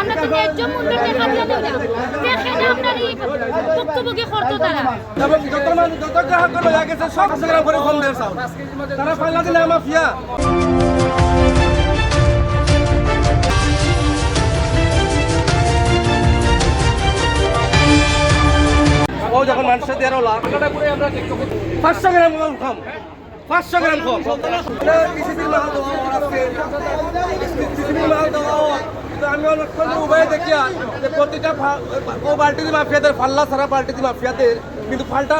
আমরা তো ন্যায্য মূল্য টাকা দিয়ে দেব না দেখে না আপনার এই ভুক্তভোগী করতো তারা। যত যত গ্রাহক লয়া গেছে সব গ্রাম করে কম দেড় তারা পাইলা দিলে আমার ও যখন মানুষের দেড় লাখ। পাঁচশো গ্রাম কম পাঁচশো গ্রাম কম কৃষিবিল মাল দেওয়া দেওয়া আমি অনেকক্ষণ উভয় দেখি আর যে প্রতিটা ও বাল্টি মাফিয়াদের, ফাল্লা সারা বাল্টি মাফিয়াদের, কিন্তু ফালটা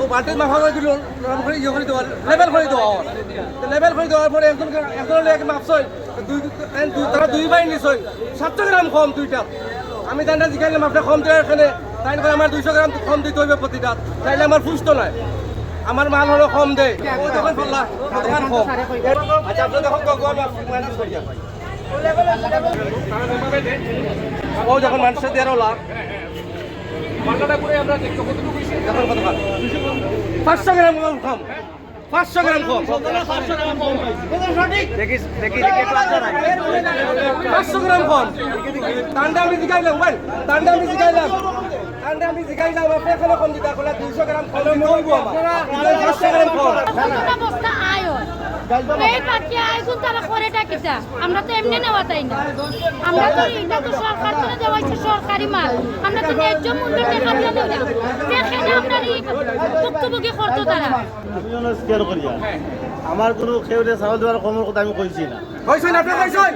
ও বাল্টির মাফা করে দিল করে ইয়ে করে দেওয়ার লেভেল করে দেওয়া লেভেল করে দেওয়ার পরে একজন একজন এক মাপছই দুই তারা দুই বাই নিছই সাতশো গ্রাম কম দুইটা। আমি জানি জিজ্ঞাসলাম আপনার কম দেওয়ার এখানে, তাই করে আমার দুইশো গ্রাম কম দিতে হইবে প্রতিটা তাইলে আমার ফুসত নয়। আমার মাল হলো কম দেয়। আচ্ছা আপনি দেখুন ও যখন মানুষের দেড় লাখ? পাঁচশো গ্রাম কম। পাঁচশো গ্রাম কম। পাঁচশো গ্রাম কম। তান্ডা আমি জিগাইলাম ভাই। তান্ডা আমি জিগাইলাম তান্ডা আমি জিগাইলাম আপনি এখনও কম দিতে আসলে দুইশো গ্রাম কম। পাঁচশো গ্রাম কম। এই পাখি আয় তারা করেটা কিটা আমরা তো এমনি নেওয়া তাই না। আমরা তো এটা তো সরকার থেকে দেওয়া হয়েছে সরকারি মাল। আমরা তো ন্যায্য মূল্য টাকা দিয়ে দেব না। দেখে না ভুক্তভোগী করতো তারা। আমি হলো স্কেয়ার করিয়া আমার কোনো খেয়ে চাউল দেওয়ার কমের কথা আমি কইছি না। কইছেন আপনি কইছেন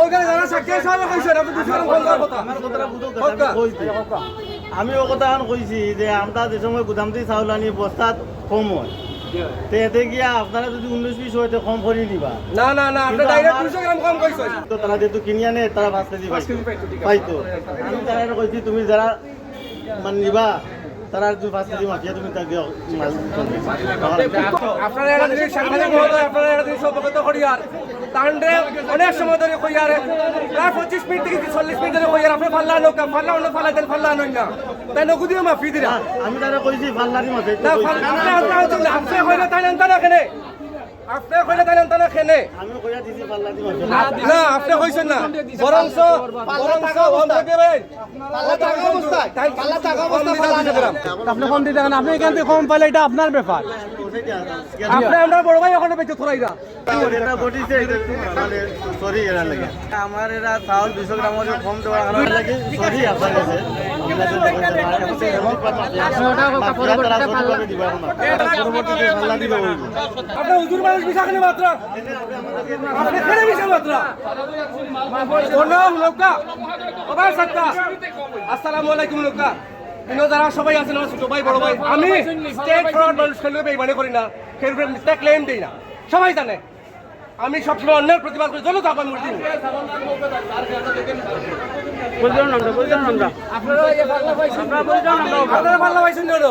ওখানে যারা সাক্ষী সবাই কইছেন আপনি দুশো গ্রাম কম কথা। আমার কথাটা বুঝো হোক আমি ও কথা কইছি যে আমরা যে সময় গুদাম থেকে চাউল আনি বস্তাত কম হয়। তে এতে গিয়া আপনারা যদি উনিশ বিশ হয় কম করে দিবা। না না না আপনি ডাইরেক্ট দুশো গ্রাম কম কইছো। তো তারা যেহেতু কিনি আনে তারা পাঁচ কেজি পাইতো। আমি তারা কইছি তুমি যারা মানে নিবা তারা একজন কেজি মাখিয়া তুমি তাকে আপনারা এটা জিনিস সাংবাদিক মহোদয় আপনারা এটা জিনিস অবগত করি আর তান্ডে অনেক সময় ধরে কই আর প্রায় পঁচিশ মিনিট থেকে চল্লিশ মিনিট ধরে কই আর আপনি ফাল্লা নৌকা ফাল্লা অন্য ফাল্লা দেন ফাল্লা নই না। তাই নকুদিও মাফি দিরা। আমি তারা কইছি পাল্লারি মাফি না ফাল্লা আপনি কইলে তাই নেন তারা কেনে আপনি কইলে তাই নেন না কেনে আমি কইয়া দিছি পাল্লা দিব। না আপনি কইছেন না। বরংস বরংস বন্ধ দেবেন তাই পাল্লা টাকা অবস্থা আপনি কম দিতে আপনি এখান থেকে কম পাইলে এটা আপনার ব্যাপার। আপনি আমরা বড় ভাই ওখানে বেঁচে থরাইরা এটা ঘটিছে মানে সরি এরা লাগে। আমার এরা চাউল দুশো গ্রামের কম দেওয়ার কারণে লাগে সরি আপনার কাছে। আপনি হুজুর মানুষ বিশাখানি মাত্রা। আপনি কেন বিশা মাত্রা? কোন লোকা আসসালামু আলাইকুম লোকা যারা সবাই আছেন আমার ছোট ভাই বড় ভাই আমি স্টেট ফরওয়ার্ড মানুষ খেলবে বেইমানি করি না। খেলবে মিস্টেক ক্লেম দেই না। সবাই জানে। আমি সবসময় অন্যের প্রতিবাদ করি আপনারা পাল্লা পাইছেন না আপনারা না?